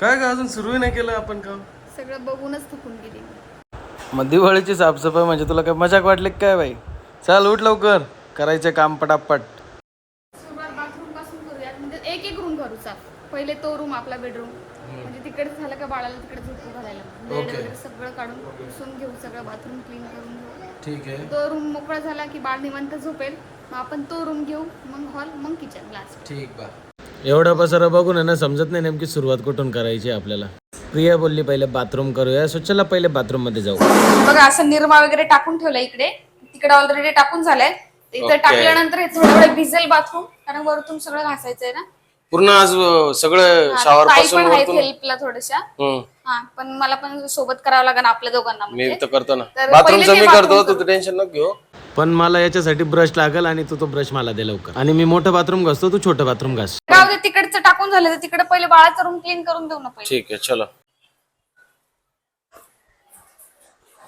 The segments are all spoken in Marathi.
काय का अजून सुरू नाही केलं आपण काम? सगळं बघूनच थकून गेली मग दिवाळीची साफसफाई म्हणजे तुला काय मजाक वाटली का काय बाई? चाल उठ लवकर. करायचे काम पटापट. सुरुवात बाथरूमपासून करूयात. म्हणजे एक एक रूम करू पहिले तो रूम आपला बेडरूम म्हणजे तिकडे झालं का बाळाला तिकडे झोपू घालायला? बेड वगैरे सगळं काढून पुसून घेऊ सगळं बाथरूम क्लीन करून घेऊ. ठीक आहे. तो रूम मोकळा झाला की बाळ निवांत झोपेल. मग आपण तो रूम घेऊ मग हॉल मग किचन लास्ट ठीक बा. एवढा पसारा बघून आहे ना समजत नाही नेमकी सुरुवात कुठून करायची आपल्याला. प्रिया बोलली पहिले बाथरूम करूया. सो चला पहिले बाथरूममध्ये जाऊ. बघा असं निरमा वगैरे टाकून ठेवलं इकडे. तिकडे ऑलरेडी टाकून झालंय. इथं टाकल्यानंतर हे थोडं वेळ भिजेल बाथरूम कारण वरतून सगळं घासायचंय ना. पूर्ण आज सगळं शावर ताई पासून पण आहेत वरतून. हेल्पला थोड्याशा हम्म, हा पण मला पण सोबत करावं लागेल आपल्या दोघांना मी म्हणजे. तर करतो ना. तर बाथरूमचं पहिले मी ते करतो तू टेन्शन नको घेऊ. पण मला याच्यासाठी ब्रश लागेल आणि तू तो ब्रश मला दे लवकर. आणि मी मोठं बाथरूम घासतो तू छोटं बाथरूम घास. टाकून झालं तर तिकडे पहिले बाळाचा रूम क्लीन करून देऊ ना पहिले. ठीक आहे चलो.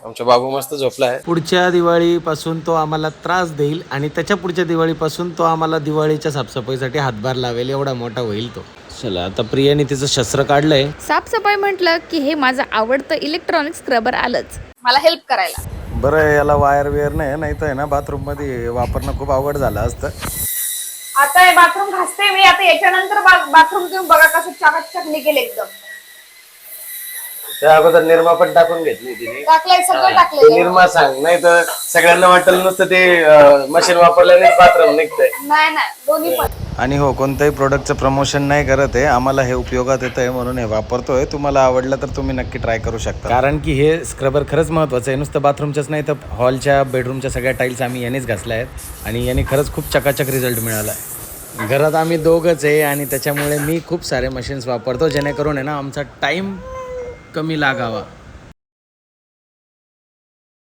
आमचा बाबू मस्त झोपला आहे पुढच्या दिवाळीपासून तो आम्हाला त्रास देईल आणि त्याच्या पुढच्या दिवाळीपासून तो आम्हाला दिवाळीच्या साफसफाईसाठी हातभार लावेल एवढा मोठा होईल तो. चला आता प्रियाने तिचं शस्त्र काढलंय. साफसफाई म्हटलं की हे माझं आवडतं इलेक्ट्रॉनिक स्क्रबर आलंच. मला हेल्प करायला. बरं याला वायर वेअर नाही नाही तर ना बाथरूममध्ये वापरणं खूप अवघड झालं असतं. आता हे बाथरूम घासते मी आता याच्यानंतर बाथरूम तुम्ही बघा कसं चकाचक निघेल एकदम. त्या अगोदर निर्मा पण टाकून घेतली तिने. टाकलंय सगळं ते टाकलंय. निर्मा सांग नाही तर सगळ्यांना वाटेल नुसतं ते मशीन वापरल्याने बाथरूम निघतंय. नाही नाही दोन्ही पण. आणि हो कोणत्याही प्रोडक्टचं प्रमोशन नाही करत आहे आम्हाला हे उपयोगात येत आहे म्हणून हे वापरतोय. तुम्हाला आवडलं तर तुम्ही नक्की ट्राय करू शकता. कारण की हे स्क्रबर खरंच महत्वाचं आहे. नुसतं बाथरूमच्याच नाही तर हॉलच्या बेडरूमच्या सगळ्या टाईल्स आम्ही यानेच घासल्या आहेत. आणि याने खरंच खूप चकाचक रिझल्ट मिळाला. आहे घरात आम्ही दोघंच आहे आणि त्याच्यामुळे मी खूप सारे मशीन्स वापरतो जेणेकरून आहे ना आमचा टाईम कमी लागावा.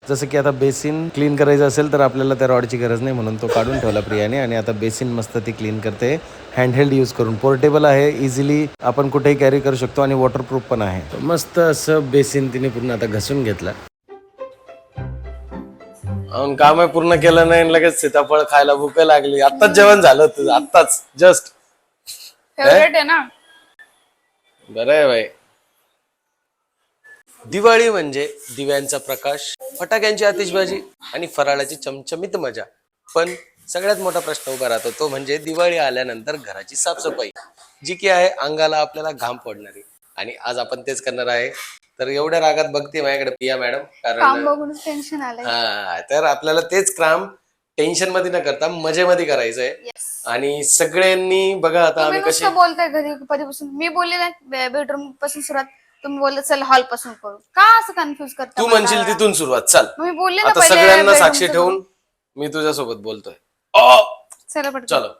जसं की आता बेसिन क्लीन करायचं असेल तर आपल्याला त्या रॉडची गरज नाही म्हणून तो काढून ठेवला प्रियाने आणि आता बेसिन मस्त ती क्लीन करते. हँडहेल्ड यूज करून. पोर्टेबल आहे इझिली आपण कुठेही कॅरी करू शकतो आणि वॉटरप्रूफ पण आहे. मस्त असं बेसिन तिने पूर्ण आता घसून घेतलं. काम पूर्ण केलं नाही आणि लगेच सीताफळ खायला भूक लागली. आत्ताच जेवण झालं तुझं. आत्ताच. जस्ट फेवरेट आहे ना? बरं आहे बाई. दिवाळी म्हणजे दिव्यांचा प्रकाश फटाक्यांची आतिषबाजी आणि फराळाची चमचमीत मजा. पण सगळ्यात मोठा प्रश्न उभा राहतो तो म्हणजे दिवाळी आल्यानंतर घराची साफसफाई जी की आहे अंगाला आपल्याला घाम पडणारी आणि आज आपण तेच करणार आहे. तर एवढ्या रागात बघते माझ्याकडे पिया मॅडम काम कारण बघूनच टेन्शन आलंय. हा तर आपल्याला तेच काम टेन्शनमध्ये न करता मजेमध्ये करायचंय. Yes. आणि सगळ्यांनी बघा आता तुम्ही आम्ही कशी नुसतं बोलताय घरी कधीपासून? मी बोलले ना बेडरूमपासून सुरुवात. तुम्ही बोलले चल हॉलपासून करू. का असं कन्फ्युज करता तू मला? म्हणशील तिथून सुरुवात चाल. मग मी बोलले ना आता पहिले सगळ्यांना bedroom साक्षी चं ठेवून मी तुझ्यासोबत बोलतोय. अ! चला पटकन. चलो.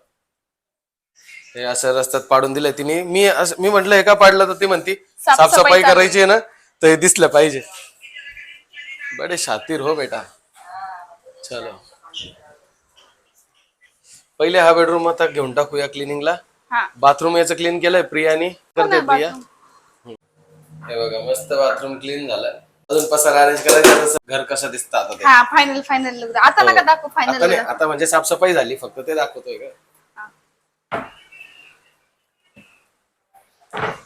हे असं रस्त्यात पाडून दिलंय तिने. मी असं- मी म्हंटल हे का पाडलं? तर ती म्हणती साफसफाई करायची. आहे ना तर हे दिसलं पाहिजे. बडे शातीर हो बेटा. चलो. पहिले हा बेडरूम आता घेऊन टाकूया क्लिनिंगला हा. बाथरूम याचं क्लीन केलंय प्रियानी. करते ना, प्रिया. हे बघा मस्त बाथरूम क्लीन झालं. अजून पसारा अरेंज करायचा तसं घर कसं दिसतं आता ते. हा फायनल फायनल लुक आता नका दाखव आता फायनल नाही आता म्हणजे साफसफाई झाली फक्त ते दाखवतोय का?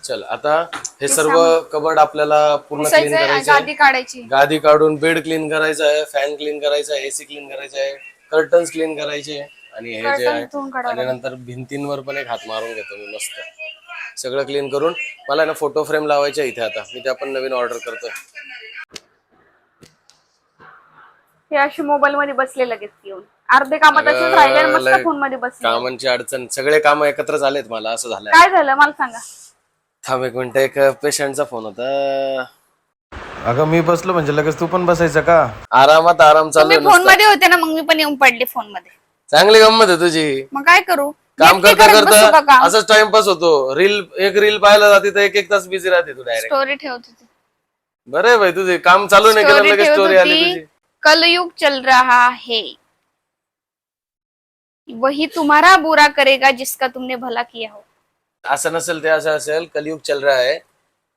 चल आता हे सर्व कबड आपल्याला पूर्ण क्लीन करायचं आहे गादी काढायची. गादी काढून बेड क्लीन करायचा आहे फॅन क्लीन करायचा आहे एसी क्लीन करायचा आहे कर्टन्स क्लीन करायचे. आणि हे जे आहे धुवून काढावं आणि नंतर भिंतींवर पण एक हात मारून घेतो मी मस्त. सगळं क्लीन करून मला ना फोटो फ्रेम लावायच्या इथे आता. मी त्या पण नवीन ऑर्डर करतोय. हे अशी मोबाईल मध्ये बसले लगेच येऊन. अर्धे कामात असेच राहिले आणि मस्त फोनमध्ये बसले. कामांची अडचण. सगळे काम एकत्र झालेत मला असं झालंय. काय झालं? मला सांगा. थांब एक मिनिट. एक पेशंटचा फोन होता. अगं मी बसलो म्हणजे लगेच तू पण बसायचं का? आरामात आराम चालू फोनमध्ये होते ना मग मी पण येऊन पडले फोनमध्ये. चांगली गंमत आहे तुझी. मग काय करू? काम एकटी करता करत बसू का करता काम? असंच टाइमपास होतो. रील एक रील पाहायला जाते तर एक एक तास बिझी राहते तू डायरेक्ट स्टोरी ठेवत होती. बरं आहे भाई तुझे काम चालू नाही केलं स्टोरी लगेच ठेवत स्टोरी आली होती. तुझी. कलयुग चल रहा है. वही तुम्हारा बुरा करेगा जिसका तुमने भला किया हो. असं नसेल ते असं असेल. कलयुग चल रहा है.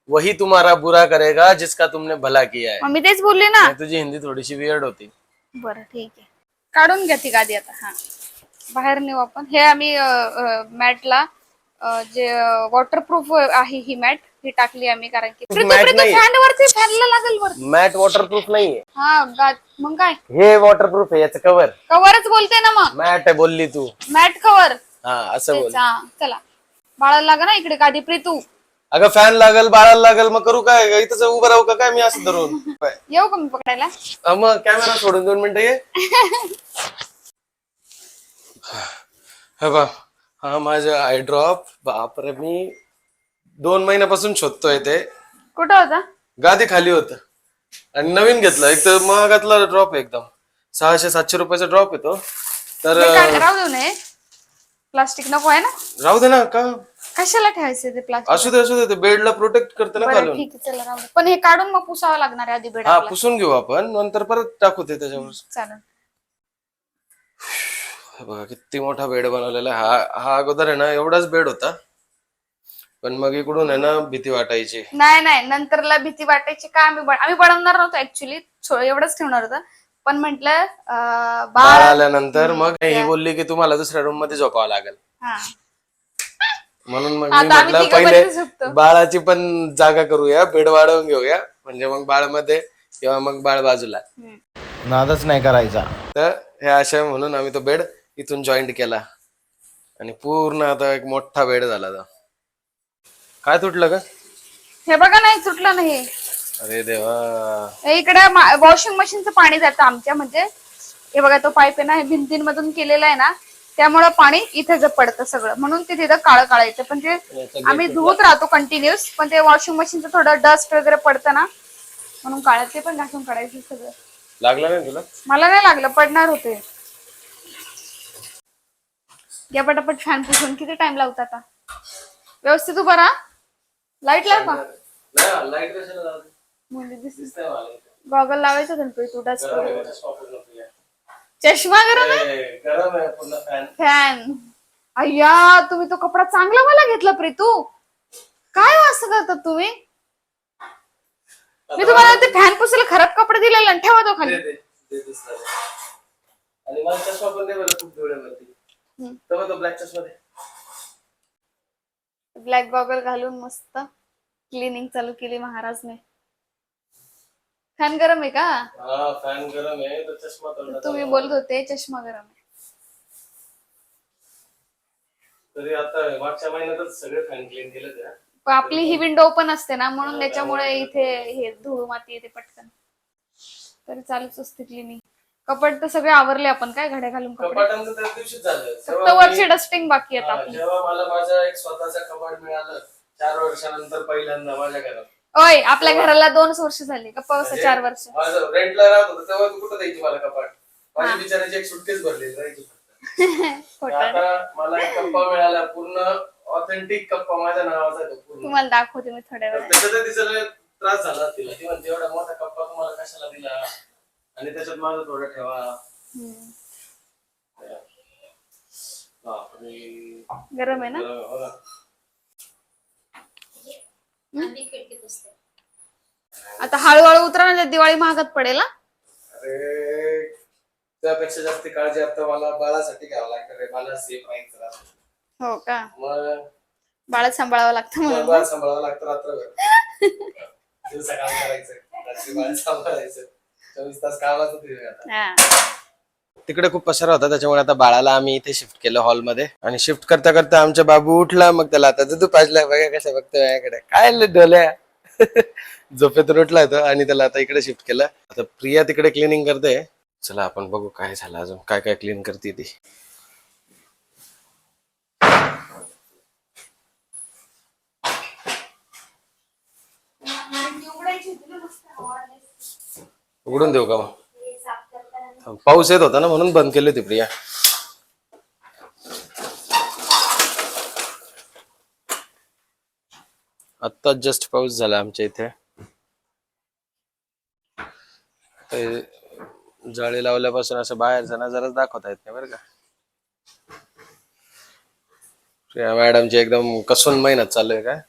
वही तुम्हारा बुरा करेगा जिसका तुमने भला किया है. मग मी तेच बोलले ना. नाही, तुझी हिंदी थोडीशी वियर्ड होती. बरं ठीक आहे. काढून घ्या ती गादी आता हा. बाहेर नेऊ आपण. हे आम्ही मॅटला जे वॉटरप्रूफ आहे ही मॅट ही टाकली आम्ही कारण की Mat नाहीये. फॅन वरती फॅनला लागेल मॅट वॉटरप्रूफ नाहीये. हा गा- मग काय? हे वॉटरप्रूफ आहे याचं कव्हर कवरच बोलते ना मग. मॅट आहे बोलली तू. मॅट कवर हा असं बोल. चला. बाळाला लागा ना इकडे गादी प्रीतू. अगं फॅन लागल बाळाला लागल मग करू काय? इथंच उभं राहू का काय? मी असं धरून? येऊ का मी पकडायला? मग कॅमेरा सोडून दोन मिनिटं ये. हा बा हा माझा आय ड्रॉप बापरे मी दोन महिन्यापासून शोधतोय ते. कुठं होता? गादी खाली होत. आणि नवीन घेतलं. एक तर महागातला ड्रॉप आहे एकदम. सहाशे सातशे रुपयाचा ड्रॉप येतो. तर काय राहू देऊ नये. प्लास्टिक नको आहे ना? राहू दे ना का? कशाला ठेवायचं ते प्लास्टिक असू दे असू दे ते बेडला प्रोटेक्ट करते ना बरं ठीक आहे चला राहू दे. पण हे काढून मग पुसावं लागणार आहे आधी बेड हा पुसून घेऊ आपण. नंतर परत टाकू ते त्याच्यावर. चालेल. बघा किती मोठा बेड बनवलेला आहे. हा हा अगोदर आहे ना एवढाच बेड होता. पण मग इकडून आहे ना भीती वाटायची. नाही नाही नंतरला भीती वाटायची का आम्ही बन- आम्ही बनवणार नव्हतो ऍक्च्युली एवढंच ठेवणार होतं. पण म्हंटल बाळ बाळ आल्यानंतर मग ही बोलली की तुम्हाला दुसऱ्या रूममध्ये झोपावं लागेल. हा. म्हणून मग मी आता आम्ही म्हटलं तिघं पहिले झोपतो. बाळाची पण जागा करूया बेड वाढवून घेऊया. म्हणजे मग बाळमध्ये किंवा मग बाळ बाजूला. हम्म. नादच नाही करायचा. तर हे अशा म्हणून आम्ही तो बेड इथून जॉईंट केला. आणि पूर्ण आता एक मोठा बेड झाला तो. काय तुटलं का हे बघा नाही सुटलं नाही. अरे देवा. हे इकडे वॉशिंग मशीनचं पाणी जातं आमच्या म्हणजे हे बघा तो पाईप आहे ना हे भिंतींमधून केलेला आहे ना त्यामुळं पाणी इथे ज- पडतं सगळं. म्हणून ते तिथं काळं काळं येतं पण ते आम्ही धुवत राहतो कंटिन्युअस पण ते वॉशिंग मशीनचं थोडं डस्ट वगैरे पडतं ना म्हणून काळं ते पण घासून काढायचं सगळं. लागलं नाही तुला? मला नाही लागलं पडणार होते. या पटापट फॅन पुसून किती टाइम लावता आता? व्यवस्थित उभा राहा. लाइट लाव. का. गॉगल लावायचं गणपती तू डस्ट गरम आहे, चष्मा गरम आहे? फॅन अय्या तुम्ही तो कपडा चांगला मला घेतला प्रीतू. काय हो असं करतात तुम्ही? मी तुम्हाला ते फॅन पुसायला खराब कपडे दिलेला ठेवा तो खाली. आणि मला चष्मा पण खूप डोळ्यावरती. तेव्हा तो ब्लॅक चष्मा दे ब्लॅक गॉगल घालून मस्त क्लिनिंग चालू केली महाराजने. फॅन गरम आहे का? हा फॅन गरम आहे तो चष्मा तोंडात तुम्ही बोलत होते चष्मा गरम आहे. तरी आता मागच्या महिन्यातच सगळे फॅन क्लीन केले त्या पण आपली ही विंडो ओपन असते ना म्हणून त्याच्यामुळे इथे हे धूळ माती येते पटकन. तरी चालूच असते क्लिनिंग कपड तर सगळे आवरले आपण काय घड्या घालून कपडे? कपाटांचं त्या दिवशीच झालं. फक्त तेव्हा वरची मी- डस्टिंग बाकी आहेत हा, आपली. जेव्हा मला माझं एक स्वतःचं कपाट मिळालं चार वर्षानंतर पहिल्यांदा माझ्या घरात. ओय आपल्या घराला दोनच वर्ष झाली गप्पा बसा चार वर्ष? माझं रेंटला राहत होतं तेव्हा तू कुठं द्यायची मला कपाट? माझी बिचाराची एक राहायची फक्त. खोटं आता मला एक कप्पा मिळाला पूर्ण ऑथेंटिक कप्पा माझ्या नावाचा आहे तो पूर्ण. तुम्हाला दाखवते मी थोड्या तर वेळात त्याच्यात तिचा लय त्रास झाला तिला. ती म्हणते एवढा मोठा कप्पा तुम्हाला कशाला दिला? आणि त्याच्यात माझं थोडं ठेवा. हम्म. बापरे. गरम आहे ना? हो ना. आता हळूहळू उतरा ना दिवाळी महागात पडेल हा? अरे त्यापेक्षा जास्त काळजी आता मला बाळासाठी घ्यावं लागतं रे. मला सेफ राहायचं राहतं. हो का? मग? बाळात सांभाळावं लागतं मला म्हणून बाळ सांभाळावं लागतं रात्रभर. दिवसा काम करायचं रात्री बाळ सांभाळायचं. चोवीस तास कामाचं ते आता. हा. तिकडे खूप पसारा होता त्याच्यामुळे आता बाळाला आम्ही इथे शिफ्ट केलं हॉलमध्ये आणि शिफ्ट करता करता आमच्या बाबू उठला मग त्याला आता दूध पाजला बघा कशा बघतोय माझ्याकडे. काय लय डोल्या झोपेतून उठला तो आणि त्याला आता इकडे शिफ्ट केलं. आता प्रिया तिकडे क्लिनिंग करते. चला आपण बघू काय झालं अजून काय काय क्लीन करते ती. उघडून देऊ का मग? पाऊस येत होता ना म्हणून बंद केली होती प्रिया. आत्ता जस्ट पाऊस झाला आमच्या इथे. ते जाळी लावल्यापासून असं बाहेर जाणं जराच दाखवता येत नाही बरं का. प्रिया मॅडमची एकदम कसून महिन्यात चालू आहे काय?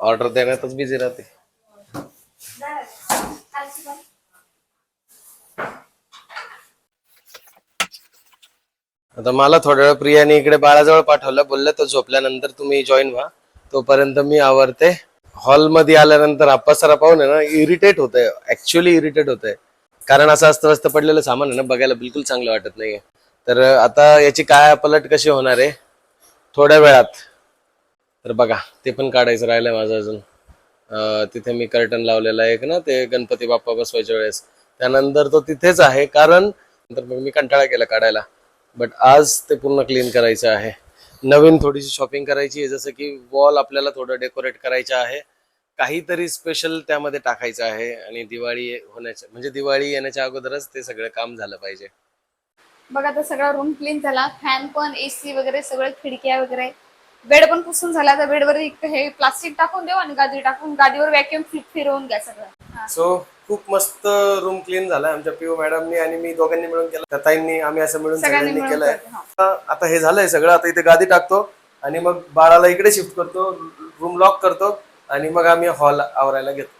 ऑर्डर देण्यातच बिझी राहते. आता मला थोड्या वेळ प्रियाने इकडे बाळाजवळ पाठवलं बोललं तो झोपल्यानंतर तुम्ही जॉईन व्हा. तोपर्यंत मी आवरते. हॉलमध्ये आल्यानंतर हा पसारा पाहून आहे ना इरिटेट होत आहे ऍक्च्युअली इरिटेट होत आहे कारण असं अस्ताव्यस्त पडलेलं सामान आहे ना बघायला बिलकुल चांगलं वाटत नाहीये. तर आता याची काय पलट कशी होणार आहे? थोड्या वेळात. तर बघा ते पण काढायचं राहिलंय माझं अजून. तिथे मी कर्टन लावलेलं आहे एक ना ते गणपती बाप्पा बसवायच्या वेळेस. त्यानंतर तो तिथेच आहे कारण नंतर मग मी कंटाळा केला काढायला. बट आज ते पूर्ण क्लीन करायचं आहे. नवीन थोडीशी शॉपिंग करायची आहे जसं की वॉल आपल्याला थोडं डेकोरेट करायचं आहे. काहीतरी स्पेशल त्यामध्ये टाकायचं आहे आणि दिवाळी होण्याच्या म्हणजे दिवाळी येण्याच्या अगोदरच ते सगळं काम झालं पाहिजे. बघा आता सगळा रूम क्लीन झाला. फॅन पण एसी वगैरे सगळे खिडक्या वगैरे. बेड पण पुसून झाला तर बेडवर हे प्लास्टिक टाकून देऊ आणि गादी टाकून गादीवर वॅक्युम फिरवून घ्या सगळं. सो खूप मस्त रूम क्लीन झाला आमच्या पीओ मॅडमनी आणि मी दोघांनी मिळून केलं. ताईंनी आम्ही असं मिळून सगळ्यांनी केलंय. आता हे झालंय सगळं. आता इथे गादी टाकतो आणि मग बाळाला इकडे शिफ्ट करतो रूम लॉक करतो आणि मग आम्ही हॉल आवरायला घेतो.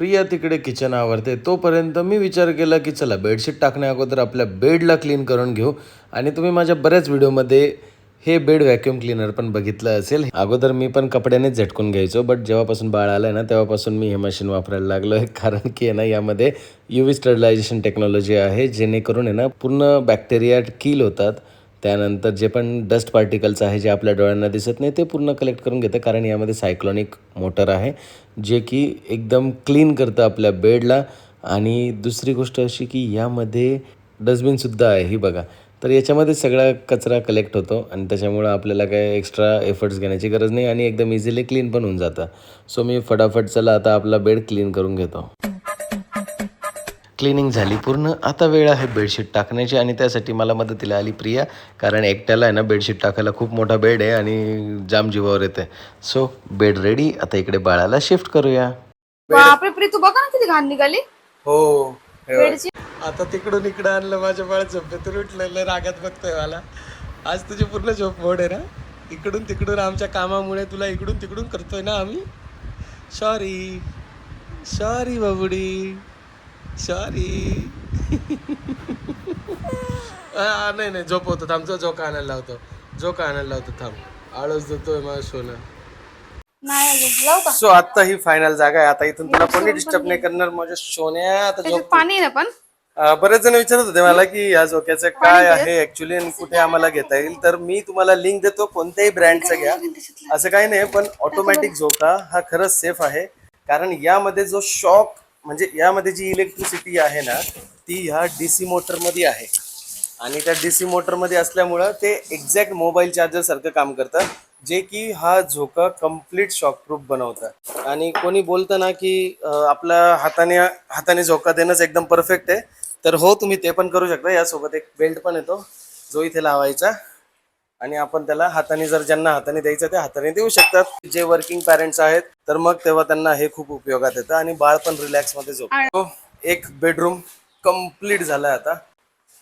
प्रिया तिकडे किचन आवरते. तोपर्यंत मी विचार केला की चला बेडशीट टाकण्या अगोदर आपल्या बेडला क्लीन करून घेऊ. आणि तुम्ही माझ्या बऱ्याच व्हिडिओमध्ये हे बेड व्हॅक्यूम क्लीनर पण बघितलं असेल. अगोदर मी पण कपड्यानेच झटकून घ्यायचो बट जेव्हापासून बाळ आलं ना तेव्हापासून मी हे मशीन वापरायला लागलो आहे कारण की आहे ना यामध्ये यू व्ही स्टरलायझेशन टेक्नॉलॉजी आहे जेणेकरून आहे ना पूर्ण बॅक्टेरिया किल होतात. त्यानंतर जे पण डस्ट पार्टिकल्स आहे जे आपल्या डोळ्यांना दिसत नाही ते पूर्ण कलेक्ट करून घेतं. कारण यामध्ये सायक्लॉनिक मोटर आहे जे की एकदम क्लीन करतं आपल्या बेडला आणि दुसरी गोष्ट अशी की यामध्ये डस्टबिनसुद्धा आहे ही बघा. तर याच्यामध्ये सगळा कचरा कलेक्ट होतो आणि त्याच्यामुळं आपल्याला काय एक्स्ट्रा एफर्ट्स घेण्याची गरज नाही आणि एकदम इझिली क्लीन पण होऊन जातं. सो मी फटाफट चला आता आपला बेड क्लीन करून घेतो. क्लिनिंग झाली पूर्ण. आता वेळ आहे बेडशीट टाकण्याची आणि त्यासाठी मला मदतीला आली प्रिया. कारण एकट्याला आहे ना बेडशीट टाकायला खूप मोठा बेड आहे आणि जाम जीवावर येते सो बेड रेडी आता इकडे बाळाला शिफ्ट करूया. बापरे प्री तू बघा ना किती घाण निघाली. हो. बेडची. आता तिकडून इकडं आणलं माझ्या बाळ झोपेतून उठलेलं रागात बघतोय मला. आज तुझी पूर्ण झोप मोड आहे ना? इकडून तिकडून आमच्या कामामुळे तुला इकडून तिकडून करतोय ना आम्ही? सॉरी सॉरी बाबुडी. सॉरी नाही नाही झोप होतो. थांब झोका आणायला लावतो. झोका आणायला लावतो थांब. आळस देतोय माझं सोनं नाही सो आता ही फायनल जागा आहे. आता इथून तुला कोणी डिस्टर्ब नाही करणार माझ्या सोन्या आता झोप पाणी ना पण? बरेच जण विचारत होते मला की या झोक्याचं काय आहे? ऍक्च्युली आणि कुठे आम्हाला घेता येईल? तर मी तुम्हाला लिंक देतो. कोणत्याही ब्रँडचं घ्या. असं काही नाही पण ऑटोमॅटिक झोका हा खरंच सेफ आहे. कारण यामध्ये जो शॉक म्हणजे यामध्ये जी इलेक्ट्रिसिटी आहे ना ती ह्या डी सी मोटरमध्ये आहे. आणि त्या डी सी मोटरमध्ये असल्यामुळं ते एक्झॅक्ट मोबाईल चार्जरसारखं काम करतं जे की हा झोका कंप्लीट शॉकप्रूफ बनवतं आणि कोणी बोलतं ना की आपला आपल्या हाताने हाताने झोका देणंच एकदम परफेक्ट आहे तर हो तुम्ही ते पण करू शकता. यासोबत एक बेल्ट पण येतो जो इथे लावायचा. आणि आपण त्याला हाताने जर ज्यांना हाताने द्यायचं ते हाताने देऊ शकतात. जे वर्किंग पॅरेंट्स आहेत तर मग तेव्हा त्यांना हे खूप उपयोगात येतं आणि बाळ पण रिलॅक्समध्ये झोपतो. एक बेडरूम कंप्लीट झालाय आता.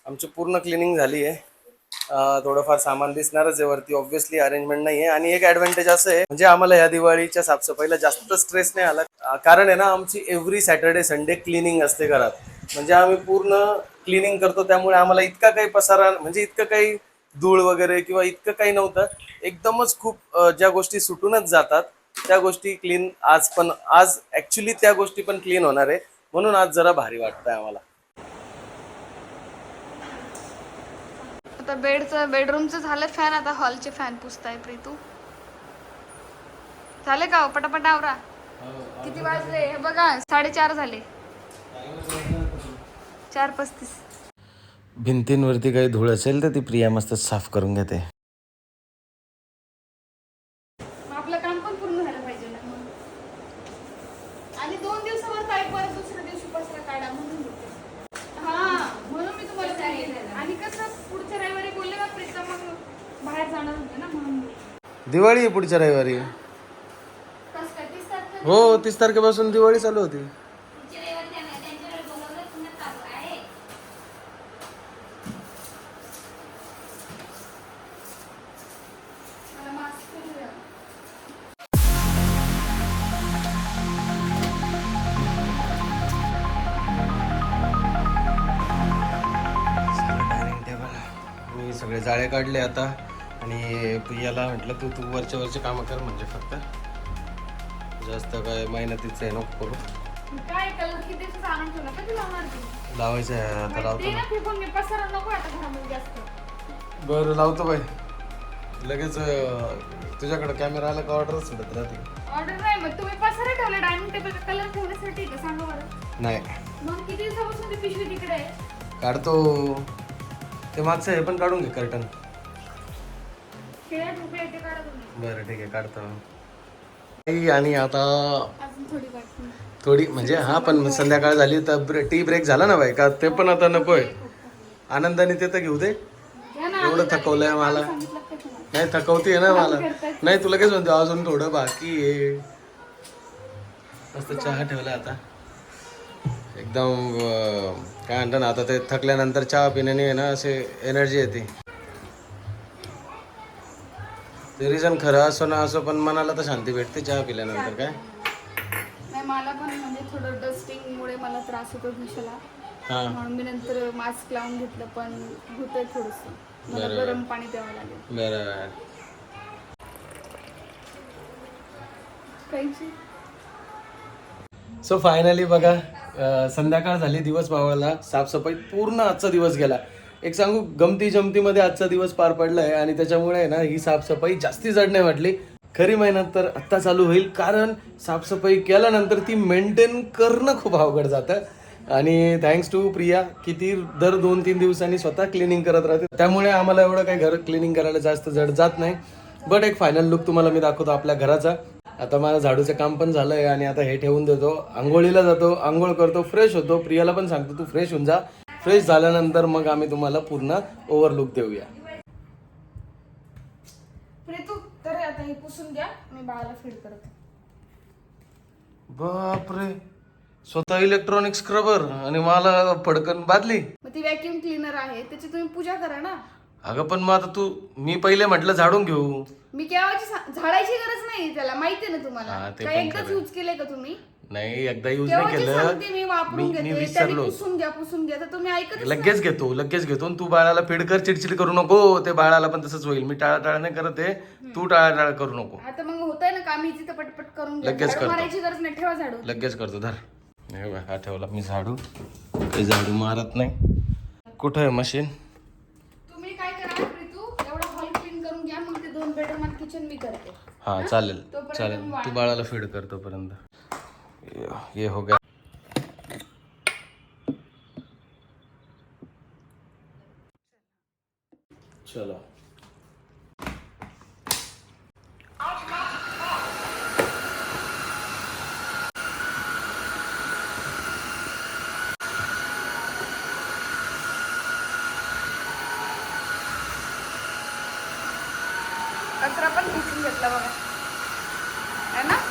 आमची पूर्ण क्लिनिंग झाली आहे. थोडंफार सामान दिसणारच आहे वरती. ऑब्व्हियसली अरेंजमेंट नाही आहे आणि एक ऍडव्हान्टेज असं आहे म्हणजे आम्हाला ह्या दिवाळीच्या साफसफाईला जास्त स्ट्रेस नाही आला. कारण आहे ना आमची एव्हरी सॅटर्डे संडे क्लिनिंग असते घरात. म्हणजे आम्ही पूर्ण क्लिनिंग करतो त्यामुळे आम्हाला इतका काही पसारा म्हणजे इतकं काही धूळ वगैरे किंवा इतकं काही नव्हतं. एकदमच खूप ज्या गोष्टी सुटूनच जातात त्या गोष्टी क्लीन आज पण आज ऍक्च्युली त्या गोष्टी पण क्लीन होणार आहे. म्हणून आज जरा भारी वाटतंय आम्हाला. आता बेडचं बेडरूमचं झालं फॅन आता हॉलचे फॅन पुसताय प्रीतू. झाले का हो? पटापट आवरा. किती वाजले? हे बघा साडेचार झाले. चार पस्तीस. भिंतींवरती काही धूळ असेल तर ती प्रिया मस्त साफ करून घेते. मग आपलं काम पण पूर्ण झालं पाहिजे ना. मग. आणि सगळे जाळे काढले आता. आणि प्रियाला म्हटलं तू तू वरच्या वरचे कामं कर म्हणजे फक्त. जास्त काय मेहनतीचं आहे नको करू. लावायचं आहे आता लावतो बरं लावतो बाई. लगेच तुझ्याकडे कॅमेरा आला का ऑर्डर सुटत राहते. ऑर्डर नाही मग तुम्ही पसारा ठेवला डायनिंग टेबल कलर ठेवण्यासाठी का सांगा बरं. नाही. मग किती दिवसापासून ती पिशवी तिकडे आहे? काढतो. ते मागचं हे पण काढून घे कर्टन. खेळ्यात रुपये ते काढा तुम्ही. बरं ठीक आहे काढतो. आई, आणि आता अजून थोडी बाकी. थोडी म्हणजे हा पण संध्याकाळ झाली तर ब्रे टी ब्रेक झाला ना बाई? का ते पण आता नकोय? आनंदाने ते तर घेऊ दे. ना एवढं थकवलंय मला. सांगितलं का तुम्हाला? नाही थकवते ना मला. नाही तुला काय म्हणतो अजून थोडं बाकी आहे. मस्त चहा ठेवला आता. एकदम काय म्हणतात ना आता ते थकल्यानंतर चहा पिण्याने आहे ना असे एनर्जी येते. ते रिझन खरं असो ना असो पण मनाला तर शांती भेटते चहा पिल्यानंतर काय? नाही मला पण म्हणजे थोडं मला त्रास होतो घशाला हा. म्हणून मी नंतर मास्क लावून घेतलं पण होतंय थोडस. मला गरम पाणी प्यावं लागेल. बरं. काहीची सो फायनली बघा संध्याकाळ झाली दिवस मावळला साफसफाई पूर्ण आजचा दिवस गेला. एक सांगू गमती जमतीमध्ये आजचा दिवस पार पडलाय आणि त्याच्यामुळे आहे ना ही साफसफाई जास्ती जड नाही वाटली. खरी मेहनत तर आत्ता चालू होईल कारण साफसफाई केल्यानंतर ती मेंटेन करणं खूप अवघड जातं. आणि थँक्स टू प्रिया की ती दर दोन तीन दिवसांनी स्वतः क्लिनिंग करत राहते. त्यामुळे आम्हाला एवढं काही घर क्लिनिंग करायला जास्त जड जात नाही. बट एक फायनल लुक तुम्हाला मी दाखवतो आपल्या घराचा. आता माझं झाडूचं काम पण झालंय आणि आता हे ठेवून देतो. आंघोळीला जातो आंघोळ करतो फ्रेश होतो. प्रियाला पण सांगतो तू फ्रेश होऊन जा. फ्रेश झाल्यानंतर मग आम्ही तुम्हाला पूर्ण ओव्हरलुक देऊया. तर आता हे पुसून द्या मी बाळाला फीड करते. बापरे. स्वतः इलेक्ट्रॉनिक स्क्रबर आणि मला पडकन बादली. मग ती व्हॅक्यूम क्लीनर आहे त्याची तुम्ही पूजा करा ना. अगं पण मग आता तू मी पहिले म्हटलं झाडून घेऊ. मी केव्हाची सा- झाडायची गरज नाही त्याला माहितीये ना तुम्हाला. हा, ते काय पण एकदाच. यूज केलंय का तुम्ही? नाही एकदा यूज नाही केव्हाची सांगते मी केलं वापरून मी घेते विसरलो. पुसून घ्या पुसून घ्या. तर तुम्ही ऐकत लगेच घेतो लगेच घेतो. आणि तू बाळाला फीड कर चिडचिड करू नको ते बाळाला पण तसंच होईल. मी टाळा नाही करत आहे तू टाळा करू नको. आता मग होतंय ना काम इथे तर पटपट करून घ्या. लगेच झाडू करतो. मारायची गरज नाही ठेवा झाडू. लगेच करतो धर. हे बघ, हा ठेवला मी झाडू. काही झाडू मारत नाही. कुठं आहे मशीन तुम्ही काय करा प्रीतू एवढा हॉल क्लीन करून घ्या मग ते दोन बेडरूम आणि किचन मी करते. हा चालेल चालेल. तू बाळाला फीड कर तोपर्यंत. ये हो गया. चलो. पण पुसून घेतला बघा है ना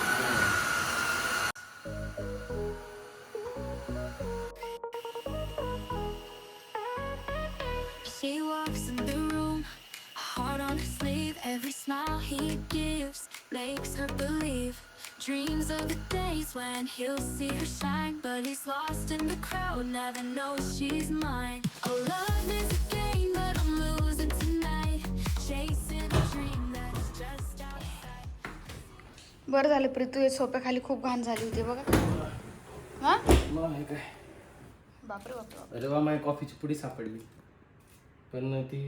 She walks in the room, heart on her sleeve. Every smile he gives makes her believe. Dreams of the days when he'll see her shine, but he's lost in the crowd, never knows she's mine. Oh, love बरं झालं प्रीतू हे सोप्याखाली खूप घाण झाली होती बघा. हा? मग हे काय? बापरे बापरे अरे वा माझ्या कॉफीची पुडी सापडली. पण ती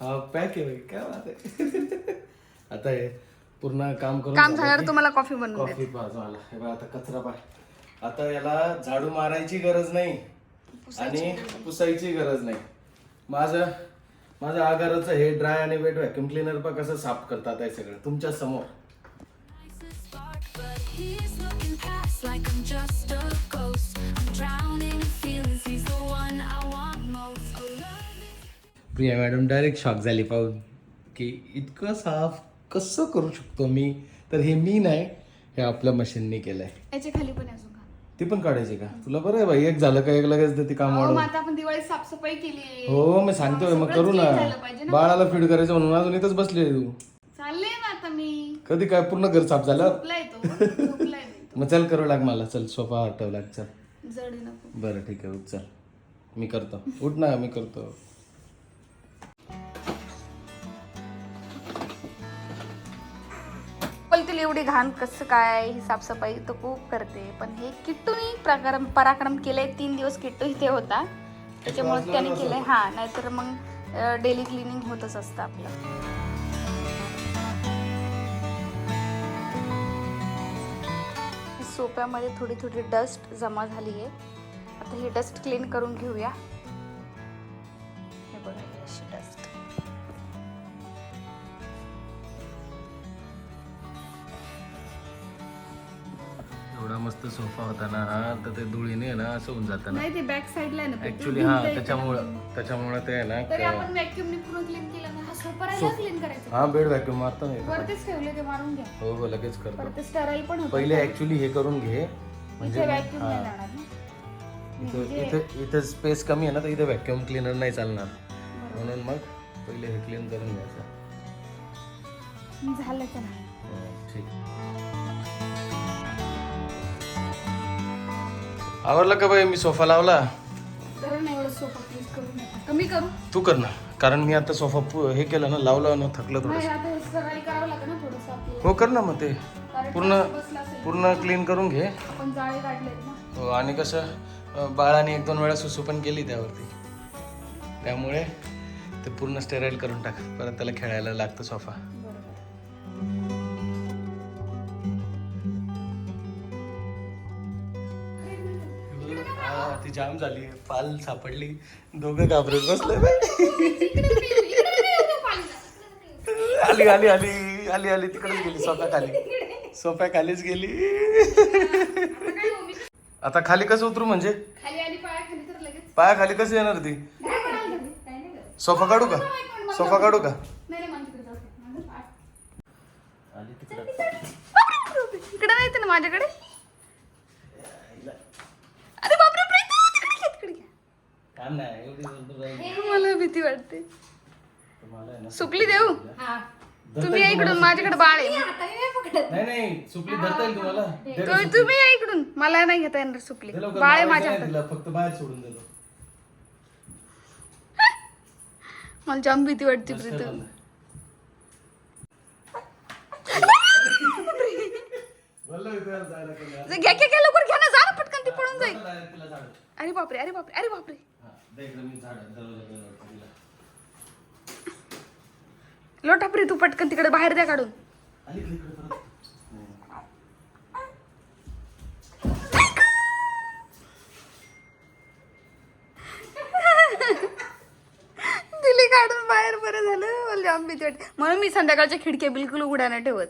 हा पॅक आहे काय बात आहे. आता हे पूर्ण काम करून काम झालं झाल्यावर तुम्हाला कॉफी बनवून कॉफी हे बघ आता कचरा पाय आता याला झाडू मारायची गरज नाही. आणि पुसायची गरज नाही. माझं माझं आगाराचं हे ड्राय आणि वेट व्हॅक्युम क्लिनर पण कसं साफ करतात आहे सगळं. तुमच्यासमोर. He's looking past like I'm just a ghost. I'm drowning in feelings, he's the one I want most. Oh, love is Priya madam direct shock झाली पाहून की इतकं साफ कसं करू शकतो मी? तर हे मी नाही हे आपल्या मशीनने केलंय. याच्या खाली पण अजून काम. ती पण काढायची का? तुला बरं आहे बाई एक झालं का एक लगेच ते काम अहो, आता आपण दिवाळी साफसफाई केली हो मी सांगतोय मग करू ना. clean झालं पाहिजे ना. बाळाला फीड करायचं म्हणून अजून इथंच बसली आहे तू. चालले ना. कधी काय पूर्ण घर साफ झालं? झोपलाय तो झोपलाय मी मग चल करू लाग मला चल सोफा हटव लाग चल. जड आहे नको बरं ठीक आहे उठ चल. मी करतो. उठ ना मी करतो. एवढी घाण कसं काय ही साफसफाई तर खूप करते. पण हे किट्टूनी प्रकार पराक्रम केले तीन दिवस किट्टू इथे होता. त्याच्यामुळे त्याने केलंय. हा नाहीतर मग डेली क्लिनिंग होतच असतं आपलं. सोप्यामध्ये थोडी थोडी डस्ट जमा झाली आहे. आता ही डस्ट क्लीन करून घेऊया. हे बघा. मस्त सोफा होता ना हा तर ते धुळीने ना असं होऊन जातं ना. नाही ते बॅक साईडला आहे ना ऍक्च्युली हा त्याच्यामुळं त्याच्यामुळं ते आहे ना तरी आपण व्हॅक्यूमने पूर्ण क्लीन केलं ना हा सोपा राहिला क्लीन करायचं. हा बेड व्हॅक्यूम मारतो मी वरतीच ठेवले ते मारून घ्या. हो हो लगेच करतो. परत ते स्टराईल पण होतं. पहिले ऍक्च्युली हे करून घे. म्हणजे इथे व्हॅक्यूम नाही जाणार ना. इथं इथं इथं स्पेस कमी आहे ना तर इथे व्हॅक्यूम क्लिनर नाही चालणार. म्हणून मग पहिले हे क्लीन करून घ्यायचं. झालं का नाही? हो, ठीक. आवरलं का बाई? मी सोफा लावला. तर नाही एवढं सोपा प्लीज करू नका कमी करू? तू कर ना. कारण मी आता सोफा पु- हे केलं ना लावलं ना थकलं थोडं नाही आता हे स्टराईल करावं लागेल ना थोडंसं आपल्याला. हो कर ना मग ते. कारण पूर्ण टाइम बसला असेल. पूर्ण क्लीन करून घे. आपण जाळे काढलेत ना. हो आणि कसं अं, बाळाने एक दोन वेळा सुसू पण केली त्यावरती. त्यामुळे ते पूर्ण स्टेराईल करून टाक. परत त्याला खेळायला लागतं सोफा. जाम झाली. पाल सापडली. दोघं घाबरत बसले आली आली आली आली आली. तिकडेच गेली सोप्या खाली सोप्या खालीच गेली. आता खाली कसं उतरू म्हणजे? पाया खाली कसं येणार ती? सोफा काढू का? सोफा काढू का? इकडे नाही ना माझ्याकडे अरे बापरे प्रीती, तिकडे घे, तिकडे घे. काम नाही एवढी जर राहिली. मला भीती वाटते तुम्हाला आहे सुपली देऊ तुम्ही या इकडून माझ्याकडे बाळ आहे. नाही नाही सुपली धरता येईल तुम्हाला? दे. रे तो- तुम्ही या इकडून. मला नाही घेता येणार सुपली बाळ आहे माझ्या फक्त बाहेर सोडून देतो. मला जाम भीती वाटते प्रीतम. घ्या घ्या घ्या लवकर घ्या ना. जा पटकन ती पळून जाईल. अरे बापरे अरे बापरे अरे बापरे. हा, दे इकडं मी झाड दरवाजाकडे लावतो तिला. लोटा प्री तू पटकन तिकडे बाहेर द्या काढून. का? दिली काढून बाहेर बरं झालं. मला जाम भीती वाटते. म्हणून मी संध्याकाळच्या खिडक्या बिलकुल उघड्या नाही ठेवत.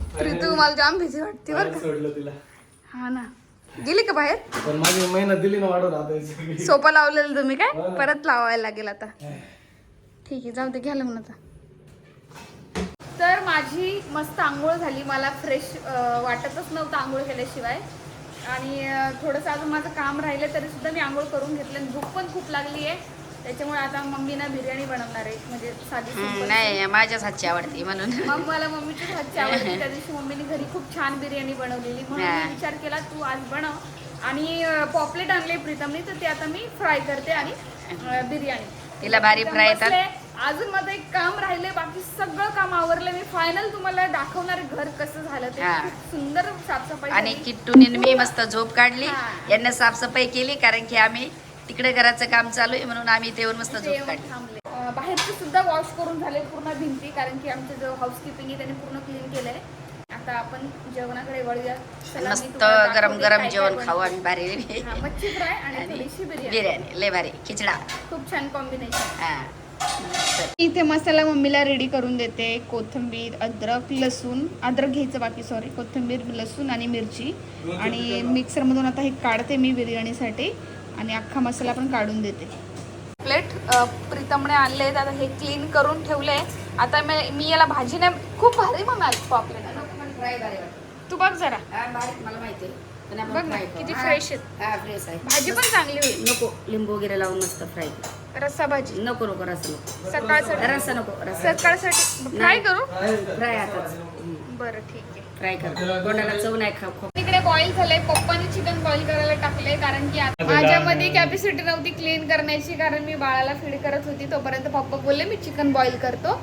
प्रीतू मला जाम भीती वाटते बरं सोडलं तिला. हा ना. गेली का बाहेर? पण माझी मेहनत दिली ना वाढवून आता ही सगळी. सोपा लावलेलं तुम्ही काय? परत लावायला लागेल आता. ठीक आहे जाऊ दे घ्या लावून आता तर माझी मस्त आंघोळ झाली. मला फ्रेश वाटतच नव्हतं आंघोळ केल्याशिवाय. आणि थोडंसं अजून माझं काम राहिलं तरी सुद्धा मी आंघोळ करून घेतलं आणि भूक पण खूप लागली आहे. त्याच्यामुळे आता मम्मीना बिर्याणी बनवणार आहे. म्हणजे साधी. नाही माझ्याच हातची आवडते म्हणून. मग मला मम्मीची हातची आवडते. त्या दिवशी मम्मीने घरी खूप छान बिर्याणी बनवलेली. म्हणून मी विचार केला तू आज बनव. आणि पॉपलेट आणले प्रीतमने तर ते आता मी फ्राय करते आणि बिर्याणी. तिला भारी फ्राय येतात. अजून माझं एक काम राहिले बाकी सगळं काम आवरलं. मी फायनल तुम्हाला दाखवणार आहे घर कसं झालं ते. हा. खूप सुंदर साफसफाई आणि झाली. किट्टूने मी मस्त झोप काढली. हा. यांना साफसफाई केली कारण की आम्ही तिकडे घराचं काम चालू आहे म्हणून आम्ही इथे येऊन मस्त झोप येऊन काढली. थांबले. अं, बाहेरचे सुद्धा वॉश करून झाले पूर्ण भिंती कारण की आमचं जो हाऊसकीपिंग आहे त्याने पूर्ण क्लीन केलंय. आता आपण जेवणाकडे वळूया. चला, मी मस्त तुम्हाला गरम दाखवते गरम काय जेवण. खाऊ आम्ही भारी हा, मच्छी फ्राय आणि आणि थोडीशी बिर्याणी. बिर्याणी लय भारी. खिचडा. खूप छान कॉम्बिनेशन हा. इथे मसाला मम्मीला रेडी करून देते. कोथिंबीर अद्रक लसूण. अद्रक घ्यायचं बाकी सॉरी कोथिंबीर लसूण आणि मिरची. आणि मिक्सरमधून आता हे काढते मी बिर्याणीसाठी. आणि अख्खा मसाला पण काढून देते. प्लेट प्रीतमने आणले आता हे क्लीन करून ठेवले आता मी मी याला भाजी नाही खूप भारी मग पापलेट फ्राय भारी वाटतं. तू बघ जरा. मला माहिती पण आपण बघ ना, करू. किती आहेत. हा फ्रेश आहे भाजी पण चांगली होईल. नको लिंबू वगैरे लावून मस्त फ्राय रस्सा भाजी. नको नको रस नको. सकाळसाठी. रस्सा नको रस्सा सकाळसाठी. फ्राय करू? फ्राय आताच. बरं ठीक आहे. फ्राय कर. कोणाला चव नाही खा खो इकडे बॉईल झालंय. पप्पाने चिकन बॉईल करायला टाकले कारण की आता माझ्यामध्ये कॅपॅसिटी नव्हती क्लीन करण्याची. कारण मी बाळाला फीड करत होती. तोपर्यंत पप्पा बोलले मी चिकन बॉईल करतो.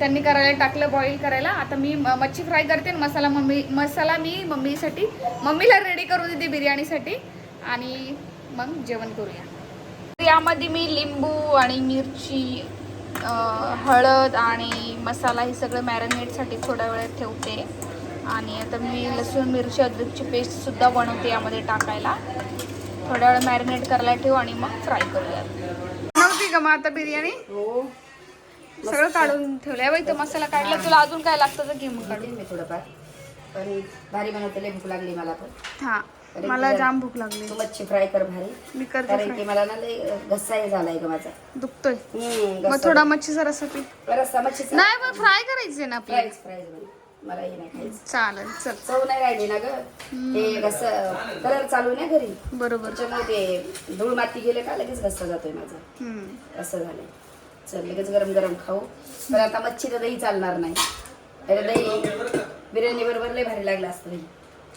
त्यांनी करायला टाकलं बॉईल करायला. आता मी म- मच्छी फ्राय करते आणि मसाला मम्मी मसाला मी मम्मीसाठी मम्मीला रेडी करून देते बिर्याणीसाठी. आणि मग जेवण करूया. यामध्ये मी लिंबू आणि मिरची हळद आणि मसाला हे सगळं मॅरिनेटसाठी थोड्या वेळ ठेवते. आणि आता मी लसूण मिरची अद्रकची पेस्टसुद्धा बनवते यामध्ये टाकायला. थोड्या वेळ मॅरिनेट करायला ठेवू आणि मग फ्राय करूया. बनवते का मग आता बिर्याणी? हो. सगळं काढून ठेवलंय. बाई तो मसाला काढला तुला अजून काय लागतं तर घे मग काढून. मी थोडंफार. पण भारी बनवते भूक लागली मला पण. हा मला जाम भूक लागली. तू मच्छी फ्राय कर भारी. मी करते कारण फ्राय की मला ना हे झालाय ग माझा. दुखतोय. हम्म, मग. थोडा मच्छी जरासा पी. रस्सा मच्छीचा नाही मग फ्राय करायचे ना आपल्याला. बन मला हे नाही खायचं. चालेल चल. चव नाही राहिली ना ग. ते कसं कलर चालू नाही घरी. बरोबर. त्याच्यामुळे ते धूळ माती गेले का लगेच घसा जातोय माझा. हम्म. असं झालंय. चल लगेच गरम गरम खाऊ. पण आता मच्छी तर दही चालणार नाही. अरे दही बिर्याणी बरोबर लय भारी लागलं असतं दही.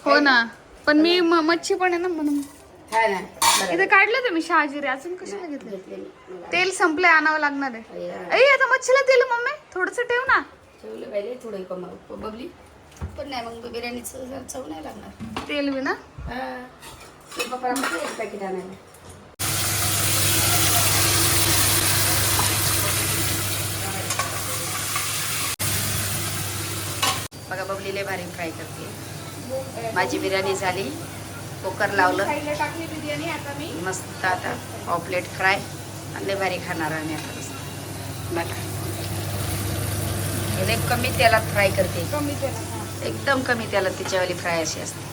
हो ना. पण मी म- मच्छी पण आहे ना म्हणून. हा ना बरं. इथे काढलं तुम्ही शहाजिरे. अजून कशाला घेतलं मी. मला तेल संपलंय आणावं लागणार आहे. ऐ आता मच्छीला तेल मम्मी थोडस ठेव ना. ठेवलं पाहिजे थोडं कम बबली? पण नाही मग बिर्याणीचं जरा चव नाही लागणार. तेल बी ना? हा. ते पप्पाला म्हटलं एक पॅकेट आणायला? बघा बबली लय भारी फ्राय करते. माझी बिर्याणी झाली. कुकर लावलं. साईडला टाकली बिर्याणी आता मी. मस्त आता ऑपलेट फ्राय आणि भारी खाणार आम्ही आता मस्त बघा. हे लय कमी तेलात फ्राय करते. कमी तेलात हा. एकदम कमी तेलात तिच्यावाली फ्राय अशी असते.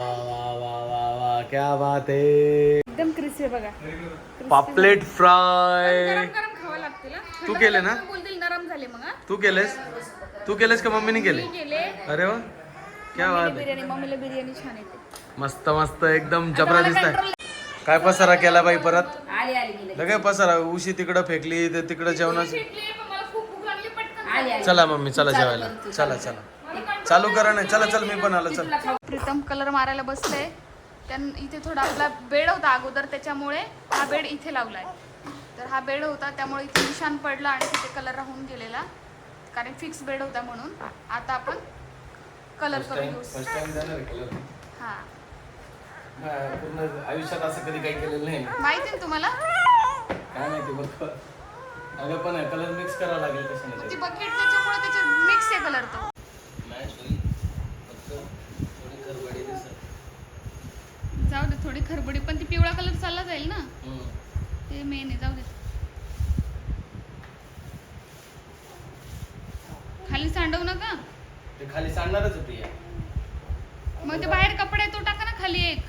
वा वा वा वा वा क्या बात आहे एकदम क्रिस्पी आहे बघा. पापलेट फ्राय. खावं. तू केले ना? बोलतील नरम झाले मग हा. तू केलेस? तू केलेस का मम्मीने केले? मी केले. अरे वा. क्या बात आहे. बिर्याणी मम्मीला बिर्याणी छान येते. मस्त मस्त एकदम जबरा दिसताय काय पसारा केला बाई परत? आली लगे पसारा उशी तिकडं फेकली ते तिकडं जेवणाची शिकले, पण मला खूप भूक लागली पटकन आली आली. चला मम्मी चला जेवायला. चला चला चालू. करा नाही चला चल मी पण आलो चल. प्रीतम कलर मारायला बसले त्यां इथे थोडा आपला बेड होता अगोदर त्याच्यामुळे हा बेड इथे लावलाय. तर हा बेड होता त्यामुळे इथे निशाण पडला आणि तिथे कलर राहून गेलेला. कारण फिक्स बेड होता म्हणून. आता आपण कलर करून घेऊ. हा. पूर्ण आयुष्यात असं कधी काही केलेलं नाही माहिती आहे तुम्हाला? काय माहिती बघ. अगं पण कलर मिक्स करावा लागेल कसं ती बकेट त्याच्यामुळे त्याचे मिक्स आहे कलर तो जाऊ दे थोडी खरबडी पण ती पिवळा कलर चालला जाईल ना? ते मेन आहे जाऊ दे. खाली सांडवू नका ते खाली सांगणारच होती मग ते बाहेर कपडा तो टाका ना खाली एक.